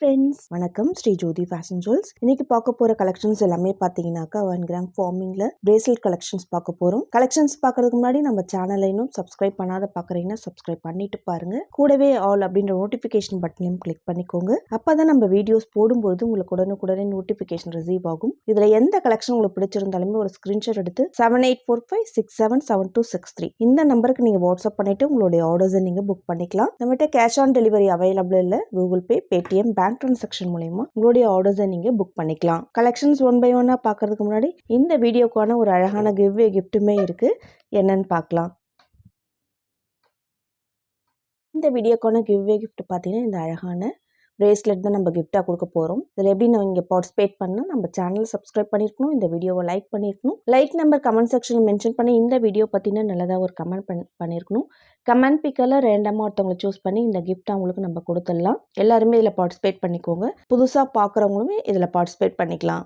Friends வணக்கம். ஸ்ரீ ஜோதி fashion jewels இன்னைக்கு பார்க்க போற கலெக்ஷன்ஸ் எல்லாமே பார்த்தீங்கன்னாக்கா ஒன் கிராம் ஃபார்மிங்ல பிரேஸ்லெட் கலெக்ஷன்ஸ் பார்க்க போறோம். கலெக்ஷன்ஸ் பார்க்கறதுக்கு முன்னாடி நம்ம சேனலை இன்னும் சப்ஸ்கிரைப் பண்ணாத பார்க்குறீங்கன்னா சப்ஸ்கிரைப் பண்ணிட்டு பாருங்க. கூடவே ஆல் அப்படின்ற நோட்டிஃபிகேஷன் பட்டனையும் கிளிக் பண்ணிக்கோங்க. அப்பதான் நம்ம வீடியோஸ் போடும்பொழுது உங்களுக்கு உடனுக்குடனே நோட்டிஃபிகேஷன் ரிசீவ் ஆகும். இதுல எந்த கலெக்ஷன் உங்களுக்கு பிடிச்சிருந்தாலுமே ஒரு ஸ்கிரீன்ஷாட் எடுத்து seven eight four five six seven seven two six three இந்த நம்பருக்கு நீங்க வாட்ஸ்அப் பண்ணிட்டு உங்களுடைய ஆர்டர்ஸை நீங்க புக் பண்ணிக்கலாம். நம்மகிட்ட கேஷ் ஆன் டெலிவரி அவைலபிள் இல்லை Google Pay Paytm bank transaction மூலயமா உங்களுடைய ஆர்டர்ஸை நீங்கள் புக் பண்ணிக்கலாம். கலெக்ஷன்ஸ் ஒன் பை ஒன்னாக பார்க்கறதுக்கு முன்னாடி இந்த வீடியோக்கான ஒரு அழகான கிவ்வே கிஃப்ட்டுமே இருக்குது என்னன்னு பார்க்கலாம். இந்த வீடியோக்கான கிவ்வே கிஃப்ட் பார்த்தீங்கன்னா இந்த அழகான பிரேஸ்லெட் தான் நம்ம கிஃப்டாக கொடுக்க போகிறோம் இதில் எப்படி நம்ம இங்கே பார்ட்டிசிபேட் பண்ணால் நம்ம சேனல் சப்ஸ்கிரைப் பண்ணியிருக்கணும் இந்த வீடியோவை லைக் பண்ணியிருக்கணும் லைக் நம்பர் கமெண்ட் செக்ஷனில் மென்ஷன் பண்ணி இந்த வீடியோ பற்றின நல்லதாக ஒரு கமெண்ட் பண் பண்ணியிருக்கணும் கமெண்ட் பிக்கில் ரேண்டமாக ஒருத்தவங்களை சூஸ் பண்ணி இந்த கிஃப்ட் அவங்களுக்கு நம்ம கொடுத்துடலாம். எல்லாருமே இதில் பார்ட்டிசிபேட் பண்ணிக்கோங்க. புதுசாக பார்க்குறவங்களுமே இதில் பார்ட்டிசிபேட் பண்ணிக்கலாம்.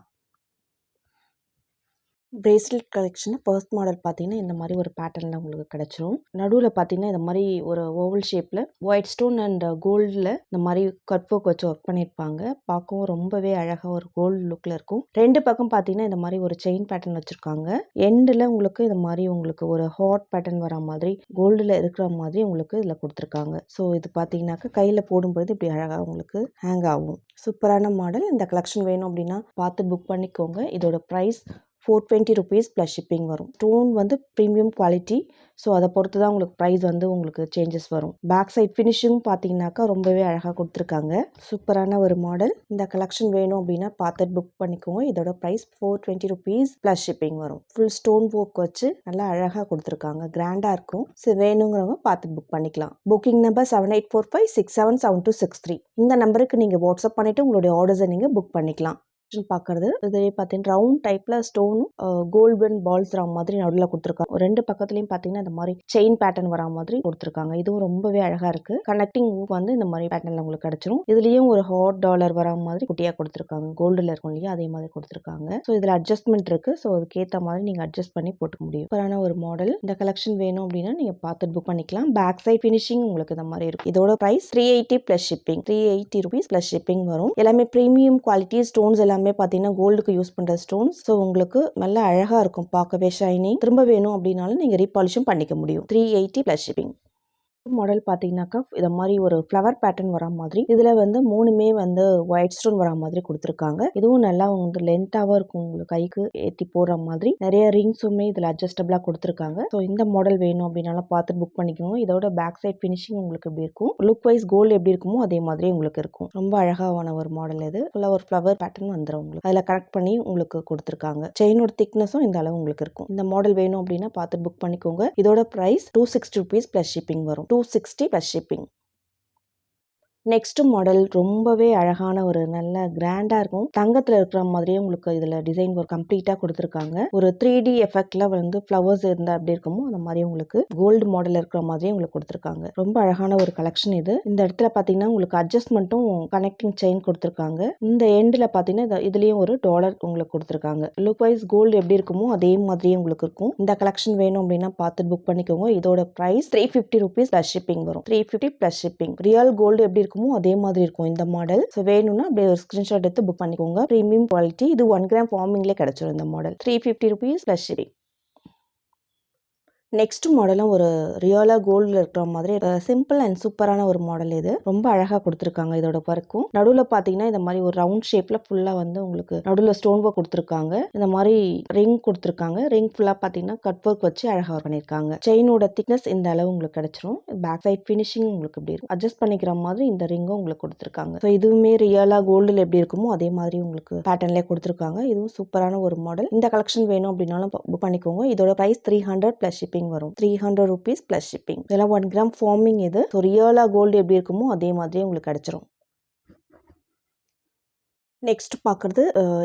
பிரேஸ்லெட் கலெக்ஷன் ஃபர்ஸ்ட் மாடல் பார்த்தீங்கன்னா இந்த மாதிரி ஒரு பேட்டர்னில் உங்களுக்கு கிடச்சிரும். நடுவில் பார்த்தீங்கன்னா இந்த மாதிரி ஒரு ஓவல் ஷேப்பில் ஒயிட் ஸ்டோன் அண்ட் கோல்டில் இந்த மாதிரி கட் ஒர்க் வச்சு ஒர்க் பண்ணியிருப்பாங்க. பார்க்கவும் ரொம்பவே அழகாக ஒரு கோல்டு லுக்கில் இருக்கும். ரெண்டு பக்கம் பார்த்தீங்கன்னா இந்த மாதிரி ஒரு செயின் பேட்டர்ன் வச்சுருக்காங்க. எண்டில் உங்களுக்கு இந்த மாதிரி உங்களுக்கு ஒரு ஹாட் பேட்டர்ன் வர மாதிரி கோல்டில் இருக்கிற மாதிரி உங்களுக்கு இதில் கொடுத்துருக்காங்க. ஸோ இது பார்த்தீங்கன்னாக்கா கையில் போடும்பொழுது இப்படி அழகாக உங்களுக்கு ஹேங் ஆகும். சூப்பரான மாடல் இந்த கலெக்ஷன் வேணும் அப்படின்னா பார்த்து புக் பண்ணிக்கோங்க. இதோட price four twenty rupees plus shipping வரும். ஸ்டோன் வந்து ப்ரீமியம் குவாலிட்டி ஸோ அதை பொறுத்து தான் உங்களுக்கு ப்ரைஸ் வந்து உங்களுக்கு சேஞ்சஸ் வரும். பேக் சைட் ஃபினிஷிங் பார்த்தீங்கன்னாக்கா ரொம்பவே அழகாக கொடுத்துருக்காங்க. சூப்பரான ஒரு மாடல் இந்த கலெக்ஷன் வேணும் அப்படின்னா பார்த்துட்டு புக் பண்ணிக்கோங்க. இதோட price four twenty rupees plus shipping வரும். ஃபுல் ஸ்டோன் ஒர்க் வச்சு நல்லா அழகாக கொடுத்துருக்காங்க. கிராண்டாக இருக்கும். ஸோ வேணுங்கிறவங்க பார்த்து புக் பண்ணிக்கலாம். Booking number seven eight four five six seven seven two six three இந்த நம்பருக்கு நீங்கள் வாட்ஸ்அப் பண்ணிவிட்டு உங்களுடைய ஆர்டர்ஸை நீங்கள் புக் பண்ணிக்கலாம். பார்க்கறது இதுலேயே பார்த்தீங்கன்னா ரவுண்ட் டைப்பில் ஸ்டோனும் கோல்டன் பால்ஸ் வர மாதிரி நடுவில் கொடுத்துருக்காங்க. ரெண்டு பக்கத்துலையும் பார்த்தீங்கன்னா இந்த மாதிரி செயின் பேட்டர்ன் வரா மாதிரி கொடுத்துருக்காங்க. இதுவும் ரொம்பவே அழகாக இருக்குது கனெக்டிங் வந்து இந்த மாதிரி பேட்டர்னில் உங்களுக்கு கிடச்சிரும். இதுலேயும் ஒரு ஹாட் டாலர் வரா மாதிரி குட்டியாக கொடுத்துருக்காங்க. கோல்டில் இருக்கும் இல்லையா அதே மாதிரி கொடுத்துருக்காங்க. ஸோ இதில் அட்ஜஸ்ட்மெண்ட் இருக்குது ஸோ அதுக்கேற்ற மாதிரி நீங்கள் அட்ஜஸ்ட் பண்ணி போட்டுக்க முடியும். சூப்பரான ஒரு மாடல் இந்த கலெக்ஷன் வேணும் அப்படின்னா நீங்கள் பார்த்துட்டு புக் பண்ணிக்கலாம். பேக் சைட் ஃபினிஷிங் உங்களுக்கு இந்த மாதிரி இருக்கும் இதோட price three eighty plus shipping three eighty rupees plus shipping வரும். எல்லாமே ப்ரீமியம் குவாலிட்டி ஸ்டோன்ஸ் எல்லாமே பார்த்தீங்கன்னா கோல்டுக்கு யூஸ் பண்ணுற ஸ்டோன்ஸ் ஸோ உங்களுக்கு நல்ல அழகாக இருக்கும். பார்க்கவே ஷைனிங் திரும்ப வேணும் அப்படின்னாலும் நீங்கள் ரீபாலிஷும் பண்ணிக்க முடியும். Three eighty plus shipping model பார்த்தீங்கன்னாக்கா இதை மாதிரி ஒரு ஃப்ளவர் பேட்டர்ன் வர மாதிரி இதில் வந்து மூணுமே வந்து ஒயிட் ஸ்டோன் வர மாதிரி கொடுத்துருக்காங்க. இதுவும் நல்லா வந்து லென்த்தாகவும் இருக்கும் உங்களுக்கு கைக்கு ஏற்றி போடுற மாதிரி. நிறைய ரிங்ஸுமே இதில் அட்ஜஸ்டபிளாக கொடுத்துருக்காங்க. ஸோ இந்த மாடல் வேணும் அப்படின்னாலும் பார்த்து புக் பண்ணிக்கோங்க. இதோட பேக் சைட் ஃபினிஷிங் உங்களுக்கு எப்படி இருக்கும்? லுக் வைஸ் கோல்டு எப்படி இருக்குமோ அதே மாதிரி உங்களுக்கு இருக்கும். ரொம்ப அழகான ஒரு மாடல் இது. ஃபுல்லாக ஒரு ஃப்ளவர் பேட்டர்ன் வந்துடும் உங்களுக்கு. அதில் கனெக்ட் பண்ணி உங்களுக்கு கொடுத்துருக்காங்க. செயினோட திக்னஸும் இந்த அளவு உங்களுக்கு இருக்கும். இந்த மாடல் வேணும் அப்படின்னா பார்த்து புக் பண்ணிக்கோங்க. இதோட price two sixty rupees plus shipping வரும். Two sixty plus shipping next model ரொம்பவே அழகான ஒரு நல்ல கிராண்டாக இருக்கும். தங்கத்தில் இருக்கிற மாதிரியே உங்களுக்கு இதில் டிசைன் ஒரு கம்ப்ளீட்டாக கொடுத்துருக்காங்க. ஒரு த்ரீ டி எஃபெக்ட்ல வந்து ஃப்ளவர்ஸ் இருந்தால் அப்படி இருக்குமோ அந்த மாதிரி உங்களுக்கு கோல்டு மாடல் இருக்கிற மாதிரியே உங்களுக்கு கொடுத்துருக்காங்க. ரொம்ப அழகான ஒரு கலெக்ஷன் இது. இந்த இடத்துல பார்த்தீங்கன்னா உங்களுக்கு அட்ஜஸ்ட்மெண்ட்டும் கனெக்டிங் செயின் கொடுத்துருக்காங்க. இந்த எண்டில் பார்த்தீங்கன்னா இதுலேயும் ஒரு டாலர் உங்களுக்கு கொடுத்துருக்காங்க. லுக் வைஸ் கோல்டு எப்படி இருக்குமோ அதே மாதிரியே உங்களுக்கு இருக்கும். இந்த கலெக்ஷன் வேணும் அப்படின்னா பார்த்து புக் பண்ணிக்கோங்க. இதோட price three fifty rupees plus shipping வரும். Three fifty plus shipping real gold எப்படி இருக்குமோ அதே மாதிரி இருக்கும் இந்த மாடல் ஸோ வேணும்னா அப்படியே ஒரு ஸ்கிரீன்ஷாட் எடுத்து புக் பண்ணிக்கோங்க. ப்ரீமியம் குவாலிட்டி இது ஒன் கிராம் ஃபார்மிங்லேயே கிடச்சிரும் இந்த model three fifty rupees plus shipping next மாடலும் ஒரு ரியலாக கோல்டில் இருக்கிற மாதிரி சிம்பிள் அண்ட் சூப்பரான ஒரு மாடல் இது. ரொம்ப அழகாக கொடுத்துருக்காங்க இதோட ஒர்க்கும் நடுவில் பார்த்தீங்கன்னா இந்த மாதிரி ஒரு ரவுண்ட் ஷேப்பில் ஃபுல்லாக வந்து உங்களுக்கு நடுவில் ஸ்டோன் ஒர்க் கொடுத்துருக்காங்க. இந்த மாதிரி ரிங் கொடுத்துருக்காங்க. ரிங் ஃபுல்லாக பார்த்தீங்கன்னா கட் ஒர்க் வச்சு அழகாக பண்ணியிருக்காங்க. செயினோட திக்னஸ் இந்த அளவு உங்களுக்கு கிடைச்சிரும். பேக் சைட் ஃபினிஷிங் உங்களுக்கு இப்படி இருக்கும்? அட்ஜஸ்ட் பண்ணிக்கிற மாதிரி இந்த ரிங்கும் உங்களுக்கு கொடுத்துருக்காங்க. ஸோ இதுவுமே ரியலாக கோல்டில் எப்படி இருக்குமோ அதே மாதிரி உங்களுக்கு பேட்டர்ன்லேயே கொடுத்துருக்காங்க. இதுவும் சூப்பரான ஒரு மாடல் இந்த கலெக்ஷன் வேணும் அப்படின்னாலும் புக் பண்ணிக்கோங்க. இதோட price three hundred plus shipping வரும். Three hundred rupees plus shipping இதெல்லாம் ஒன் கிராம் ஃபார்மிங் இது ஸோ ரியலாக கோல்டு எப்படி இருக்குமோ அதே மாதிரி உங்களுக்கு கிடைச்சிரும். நெக்ஸ்ட் பார்க்குறது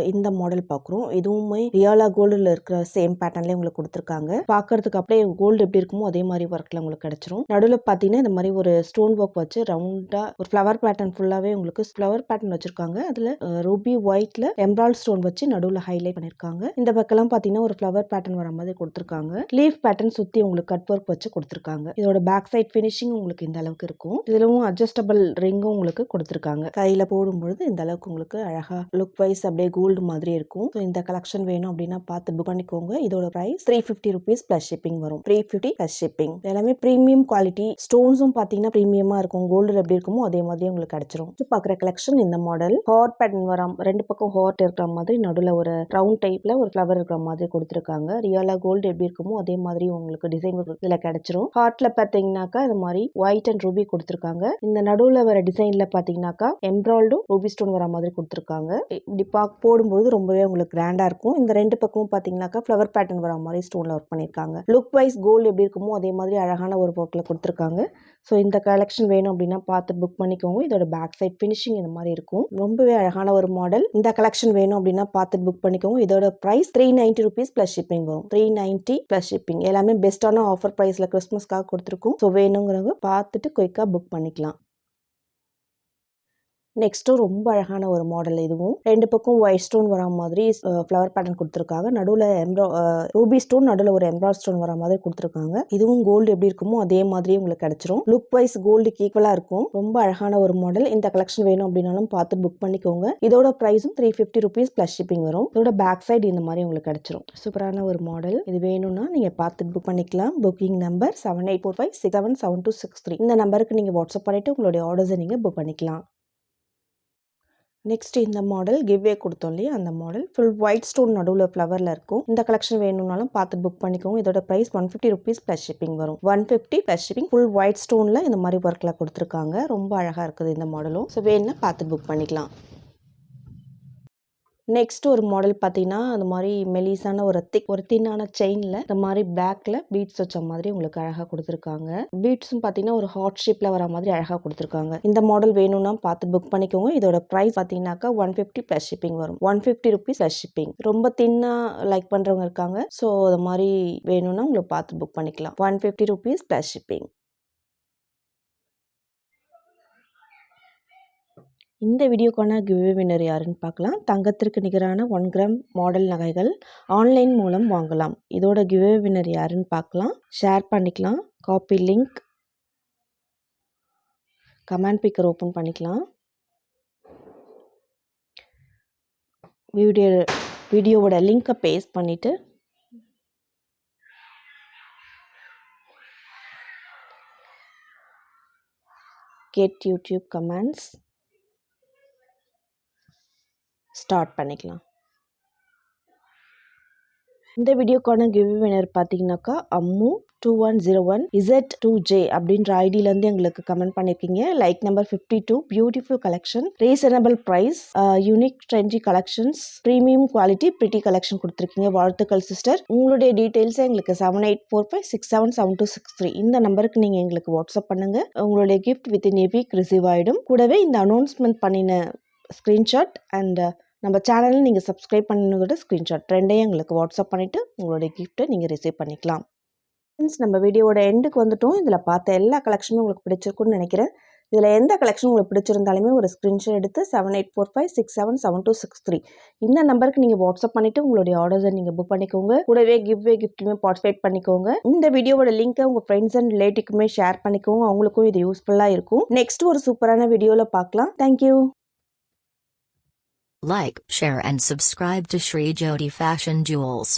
இந்த மாடல் பார்க்குறோம் இதுவுமே ரியாலா கோல்டில் இருக்கிற சேம் பேட்டர்ன்லேயே உங்களுக்கு கொடுத்துருக்காங்க. பார்க்கறதுக்கு அப்படியே கோல்டு எப்படி இருக்குமோ அதே மாதிரி ஒர்க்கில் உங்களுக்கு கிடச்சிரும். நடுவில் பார்த்தீங்கன்னா இந்த மாதிரி ஒரு ஸ்டோன் ஒர்க் வச்சு ரவுண்டாக ஒரு ஃப்ளவர் பேட்டர்ன் ஃபுல்லாகவே உங்களுக்கு ஃப்ளவர் பேட்டர்ன் வச்சிருக்காங்க. அதில் ரூபி ஒயிட்ல எம்ப்ராய்ட் ஸ்டோன் வச்சு நடுவில் ஹைலைட் பண்ணியிருக்காங்க இந்த பக்கம்லாம் பார்த்தீங்கன்னா ஒரு ஃப்ளவர் பேட்டர்ன் வர மாதிரி கொடுத்துருக்காங்க. லீஃப் பேட்டர்ன் சுற்றி உங்களுக்கு கட் ஒர்க் வச்சு கொடுத்துருக்காங்க. இதோட பேக் சைட் ஃபினிஷிங் உங்களுக்கு இந்த அளவுக்கு இருக்கும். இதுலவும் அட்ஜஸ்டபிள் ரிங்கும் உங்களுக்கு கொடுத்துருக்காங்க. கையில் போடும்பொழுது இந்த அளவுக்கு உங்களுக்கு அழகாக லுக் வைஸ் அப்படியே கோல்டு மாதிரி இருக்கும். ஸோ இந்த கலெக்ஷன் வேணும் அப்படின்னா பார்த்து புக் பண்ணிக்கோங்க. இதோட price three fifty rupees plus shipping வரும். த்ரீ ஃபிஃப்டி ப்ளஸ் ஷிப்பிங் எல்லாமே ப்ரீமியம் குவாலிட்டி ஸ்டோன்ஸும் பார்த்தீங்கன்னா ப்ரீமியமாக இருக்கும். கோல்டு எப்படி இருக்குமோ அதே மாதிரி உங்களுக்கு கிடைச்சிரும். பார்க்குற கலெக்ஷன் இந்த மாடல் ஹார்ட் பேட்டர்ன் வரா ரெண்டு பக்கம் ஹார்ட் இருக்கிற மாதிரி நடுவில் ஒரு ரவுண்ட் டைப்ல ஒரு ஃப்ளவர் இருக்கிற மாதிரி கொடுத்துருக்காங்க. ரியலா கோல்டு எப்படி இருக்குமோ அதே மாதிரி உங்களுக்கு டிசைன் இதில் கிடைச்சிரும். ஹார்ட்ல பார்த்தீங்கன்னாக்கா இந்த மாதிரி ஒயிட் அண்ட் ரூபி கொடுத்துருக்காங்க. இந்த நடுவில் வர டிசைன்ல பார்த்தீங்கன்னாக்கா எம்ப்ராய்டும் ரூபி ஸ்டோன் வர மாதிரி கொடுத்துருக்காங்க. இப்படி பா போடும்போது ரொம்பவே உங்களுக்கு கிராண்டாக இருக்கும். இந்த ரெண்டு பக்கமும் பார்த்தீங்கன்னாக்கா ஃப்ளவர் பேட்டர்ன் வர மாதிரி ஸ்டோனில் ஒர்க் பண்ணியிருக்காங்க லுக் வைஸ் கோல்டு எப்படி இருக்குமோ அதே மாதிரி அழகான ஒரு ஒர்க்கில் கொடுத்துருக்காங்க. ஸோ இந்த கலெக்ஷன் வேணும் அப்படின்னா பார்த்து புக் பண்ணிக்கோங்க. இதோட பேக் சைட் ஃபினிஷிங் இந்த மாதிரி இருக்கும். ரொம்பவே அழகான ஒரு மாடல் இந்த கலெக்ஷன் வேணும் அப்படின்னா பார்த்து புக் பண்ணிக்கோங்க. இதோட price three ninety rupees plus shipping வரும். த்ரீ நைன்ட்டி ப்ளஸ் ஷிப்பிங் எல்லாமே பெஸ்ட்டான ஆஃபர் ப்ரைஸில் கிறிஸ்மஸ்க்காக கொடுத்துருக்கோம். ஸோ வேணுங்கிறவங்க பார்த்துட்டு குயிக்காக புக் பண்ணிக்கலாம். நெக்ஸ்ட்டும் ரொம்ப அழகான ஒரு மாடல் இதுவும். ரெண்டு பக்கம் ஒயிட் ஸ்டோன் வரா மாதிரி ஃப்ளவர் பேட்டர்ன் கொடுத்துருக்காங்க. நடுவில் எம்ப்ரா ரூபி ஸ்டோன் நடுவில் ஒரு எம்ப்ராய்ட் ஸ்டோன் வர மாதிரி கொடுத்துருக்காங்க. இதுவும் கோல்டு எப்படி இருக்குமோ அதே மாதிரியே உங்களுக்கு கிடைச்சிரும். லுக் வைஸ் கோல்டுக்கு ஈக்குவலாக இருக்கும். ரொம்ப அழகான ஒரு மாடல் இந்த கலெக்ஷன் வேணும் அப்படின்னாலும் பார்த்து புக் பண்ணிக்கோங்க. இதோட ப்ரைஸும் three fifty rupees plus shipping வரும். இதோட பேக் சைடு இந்த மாதிரி உங்களுக்கு கிடைச்சிரும். சூப்பரான ஒரு மாடல் இது வேணும்னா நீங்கள் பார்த்து புக் பண்ணிக்கலாம். Booking number seven eight four five six seven seven two six three இந்த நம்பருக்கு நீங்கள் வாட்ஸ்அப் பண்ணிட்டு உங்களுடைய ஆர்டர்ஸை நீங்கள் புக் பண்ணிக்கலாம். நெக்ஸ்ட் இந்த மாடல் கிவ்வே கொடுத்தோம் இல்லையா? அந்த மாடல் ஃபுல் ஒயிட் ஸ்டோன் நடுவில் ஃப்ளவரில் இருக்கும். இந்த கலெக்ஷன் வேணும்னாலும் பார்த்து புக் பண்ணிக்கோங்க. இதோட price one fifty rupees plus shipping வரும். One fifty plus shipping full white ஸ்டோனில் இந்த மாதிரி ஒர்க்கில் கொடுத்துருக்காங்க. ரொம்ப அழகாக இருக்குது இந்த மாடலும் ஸோ வேணும்னா பார்த்து புக் பண்ணிக்கலாம். நெக்ஸ்ட் ஒரு மாடல் பார்த்தீங்கன்னா அந்த மாதிரி மெலிசான ஒரு திக் ஒரு தின்னான செயினில் இந்த மாதிரி பேக்கில் பீட்ஸ் வச்ச மாதிரி உங்களுக்கு அழகாக கொடுத்துருக்காங்க. பீட்ஸும் பார்த்தீங்கன்னா ஒரு ஹார்ட் ஷேப்பில் வர மாதிரி அழகாக கொடுத்துருக்காங்க. இந்த மாடல் வேணும்னா பார்த்து புக் பண்ணிக்கோங்க. இதோட ப்ரைஸ் பார்த்தீங்கன்னாக்கா ஒன் ஃபிஃப்டி ப்ளஸ் ஷிப்பிங் வரும். One fifty rupees plus shipping ரொம்ப தின்னாக லைக் பண்ணுறவங்க இருக்காங்க. ஸோ அது மாதிரி வேணும்னா உங்களுக்கு பார்த்து புக் பண்ணிக்கலாம். One fifty rupees plus shipping இந்த வீடியோக்கான கிவ்வே வின்னர் யாருன்னு பார்க்கலாம். தங்கத்திற்கு நிகரான ஒன் கிராம் மாடல் நகைகள் ஆன்லைன் மூலம் வாங்கலாம். இதோட கிவ்வே வின்னர் யாருன்னு பார்க்கலாம். ஷேர் பண்ணிக்கலாம். Copy link comment picker open பண்ணிக்கலாம். வீடியோ வீடியோவோட லிங்க்கை பேஸ்ட் பண்ணிவிட்டு கெட் யூடியூப் கமெண்ட்ஸ் ஸ்டார்ட் பண்ணிக்கலாம். இந்த வீடியோக்கான கிவ் வினர் பார்த்தீங்கன்னாக்கா Ammu two one zero one Z two J அப்படின்ற ஐடியிலேருந்து எங்களுக்கு கமெண்ட் பண்ணியிருக்கீங்க like number fifty two beautiful collection reasonable price unique trendy collections premium quality pretty collection கொடுத்துருக்கீங்க. வாழ்த்துக்கள் சிஸ்டர் உங்களுடைய டீட்டெயில்ஸை எங்களுக்கு seven eight four five six seven seven two six three இந்த நம்பருக்கு நீங்கள் எங்களுக்கு வாட்ஸ்அப் பண்ணுங்கள் உங்களுடைய gift within a week receive ஆகிடும் கூடவே இந்த அனௌன்ஸ்மெண்ட் பண்ணின ஸ்க்ரீன்ஷாட் அண்ட் நம்ம சேனலில் நீங்கள் சப்ஸ்கிரைப் பண்ணதோட ஸ்க்ரீன்ஷாட் ரெண்டையும் எங்களுக்கு வாட்ஸ்அப் பண்ணிவிட்டு உங்களுடைய கிஃப்ட்டை நீங்கள் ரிசீவ் பண்ணிக்கலாம். ஃப்ரெண்ட்ஸ் நம்ம வீடியோவோட எண்டுக்கு வந்துட்டோம். இதில் பார்த்த எல்லா கலெக்ஷனும் உங்களுக்கு பிடிச்சிருக்குன்னு நினைக்கிறேன். இதில் எந்த கலெக்ஷன் உங்களுக்கு பிடிச்சிருந்தாலுமே ஒரு ஸ்க்ரீன்ஷாட் எடுத்து seven eight four five six seven seven two six three இந்த நம்பருக்கு நீங்கள் வாட்ஸ்அப் பண்ணிவிட்டு உங்களுடைய ஆர்டர்ஸை நீங்கள் புக் பண்ணிக்கோங்க. கூடவே கிவ்வே கிஃப்ட்டுமே பார்ட்டிசிபேட் பண்ணிக்கோங்க. இந்த வீடியோவோட லிங்க்கை உங்கள் ஃப்ரெண்ட்ஸ் அண்ட் ரிலேட்டிவ்க்குமே ஷேர் பண்ணிக்கோங்க. அவங்களுக்கும் இது யூஸ்ஃபுல்லாக இருக்கும். நெக்ஸ்ட் ஒரு சூப்பரான வீடியோவில் பார்க்கலாம். Thank you Like, share and subscribe to Shri Jyoti Fashion Jewels.